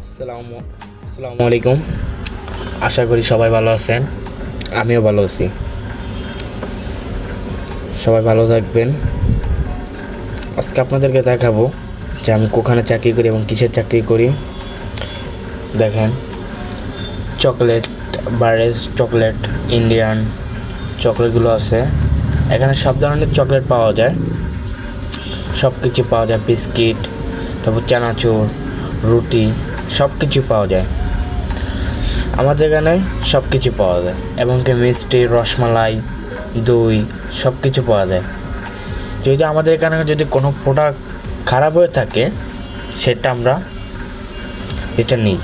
আসসালামু আলাইকুম। আশা করি সবাই ভালো আছেন। আমিও ভালো আছি। সবাই ভালো থাকবেন। আজকে আপনাদেরকে দেখাবো যে আমি কোখানে চাকরি করি এবং কিসের চাকরি করি। দেখেন, চকলেট বারেস চকলেট ইন্ডিয়ান চকলেটগুলো আছে। এখানে সব ধরনের চকলেট পাওয়া যায়। সব কিছু পাওয়া যায়, বিস্কিট, তারপর চানাচুর, রুটি সব কিছু পাওয়া যায়। আমাদের এখানে সব কিছু পাওয়া যায়। এবং কি মিষ্টি রসমালাই, দই সব কিছু পাওয়া যায়। যদি আমাদের এখানে যদি কোনো প্রোডাক্ট খারাপ হয়ে থাকে, সেটা আমরা এটা নিই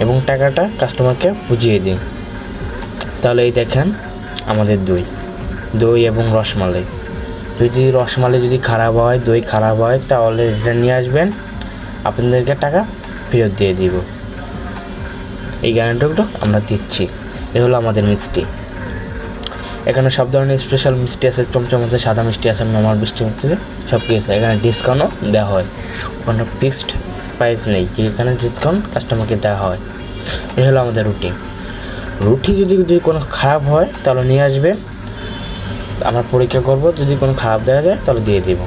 এবং টাকাটা কাস্টমারকে বুঝিয়ে দিই। তাহলে এই দেখেন আমাদের দই। দই এবং রসমালাই। যদি রসমালাই যদি খারাপ হয়, দই খারাপ হয়, তাহলে রিটার্ন নিয়ে আসবেন। আপনাদেরকে টাকা ফেরত দিয়ে দিব। এই গ্যারান্টিগুলো আমরা দিচ্ছি। এ হলো আমাদের মিষ্টি। এখানে সব ধরনের স্পেশাল মিষ্টি আছে, চমচম আছে, সাদা মিষ্টি আছে নর্মাল মিষ্টি আছে, সব কিছু আছে। এখানে ডিসকাউন্টও দেওয়া হয়। ওখানে ফিক্সড প্রাইস নেই, যে এখানে ডিসকাউন্ট কাস্টমারকে দেওয়া হয়। এ হলো আমাদের রুটি। রুটি যদি যদি কোনো খারাপ হয়, তাহলে নিয়ে আসবেন আমরা পরীক্ষা করব, যদি কোনো খারাপ দেখা যায়, তাহলে দিয়ে দিব।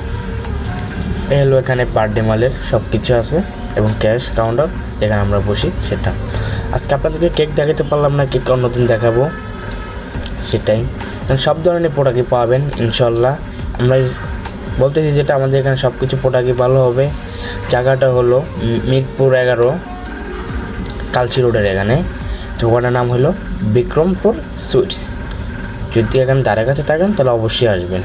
এই হলো এখানে বার্থডে মালের সব কিছু আছে। এবং ক্যাশ কাউন্টার যেখানে আমরা বসি, সেটা। আজকে আপনাদেরকে কেক দেখাতে পারলাম না কেক অন্যদিন দেখাবো। সেটাই। সব ধরনের প্রোডাক্টই পাবেন, ইনশাল্লাহ। আমরা বলতেছি যেটা, আমাদের এখানে সব কিছু প্রোডাক্টই ভালো হবে। জায়গাটা হলো মিরপুর এগারো, কালচি রোডের এখানে। দোকানের নাম হলো বিক্রমপুর সুইটস। যদি এখানে দ্বারের কাছে থাকেন, তাহলে অবশ্যই আসবেন।